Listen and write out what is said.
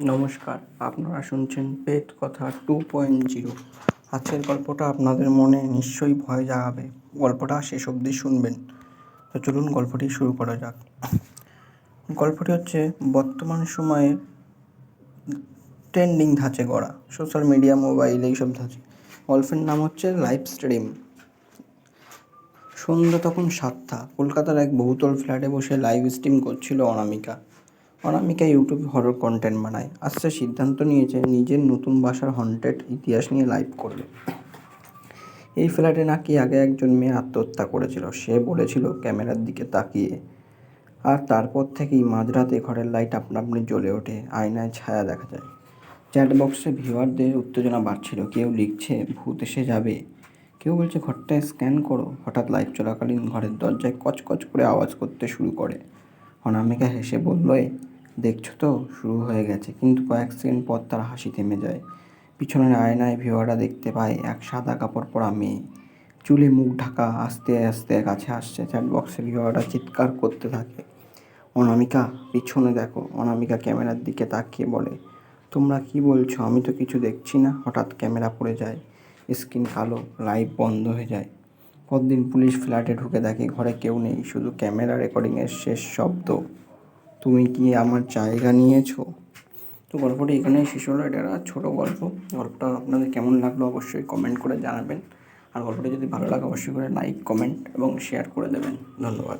নমস্কার, আপনারা শুনছেন পেট কথা টু পয়েন্ট জিরো আজকের গল্পটা আপনাদের মনে নিশ্চয়ই ভয় জাগাবে। গল্পটা শেষ অবধি শুনবেন। তো চলুন গল্পটি শুরু করা যাক। গল্পটি হচ্ছে বর্তমান সময়ে ট্রেন্ডিং ধাঁচে গড়া। সোশ্যাল মিডিয়া, মোবাইল এইসব ধাঁচে। গল্পের নাম হচ্ছে লাইভ স্ট্রিম। সন্ধ্যা তখন সাতটা। কলকাতার এক বহুতল ফ্ল্যাটে বসে লাইভ স্ট্রিম করছিল Anamika. Anamika YouTube horror content বানায়। আজ সে সিদ্ধান্ত নিয়েছে নিজের নতুন বাসার হন্টেড ইতিহাস নিয়ে লাইভ করবে। এই ফ্ল্যাটে নাকি আগে একজন মেয়ে আত্মহত্যা করেছিল। সে বলেছিল ক্যামেরার দিকে তাকিয়ে। আর তারপর থেকেই মাঝরাতে ঘরের লাইট আপনা আপনি জ্বলে ওঠে আয়নায় ছায়া দেখা যায়। চ্যাট বক্সে ভিউয়ারদের উত্তেজনা বাড়ছিল। কেউ লিখছে ভূত এসে যাবে। কেউ বলছে ঘরটায় স্ক্যান করো। হঠাৎ লাইভ চলাকালীন ঘরের দরজায় কচকচ করে আওয়াজ করতে শুরু করে। অনামিকা হেসে বলল "এ, দেখছ তো? শুরু হয়ে গেছে। কিন্তু কয়েক সেকেন্ড পর তার হাসি থেমে যায়। পিছনের আয়নায় ভিওয়ারা দেখতে পায় এক সাদা কাপড় পরা মেয়ে। চুলে মুখ ঢাকা আস্তে আস্তে কাছে আসছে। চ্যাট বক্সে ভিওয়ারা চিৎকার করতে থাকে। অনামিকা, পিছনে দেখো। অনামিকা ক্যামেরার দিকে তাকিয়ে বলে, তোমরা কি বলছো? আমি তো কিছু দেখছি না। হঠাৎ ক্যামেরা পড়ে যায়। স্ক্রিন কালো, লাইভ বন্ধ হয়ে যায়। পরদিন পুলিশ ফ্ল্যাটে ঢুকে দেখে ঘরে কেউ নেই। শুধু ক্যামেরা রেকর্ডিংয়ের শেষ শব্দ। তুমি কি আমার জায়গা নিয়েছো? তো গল্পটি এখানেই শেষ হলো। এটা একটা ছোটো গল্প। গল্পটা আপনাদের কেমন লাগল অবশ্যই কমেন্ট করে জানাবেন। আর গল্পটা যদি ভালো লাগে, অবশ্যই করে লাইক কমেন্ট এবং শেয়ার করে দেবেন। ধন্যবাদ।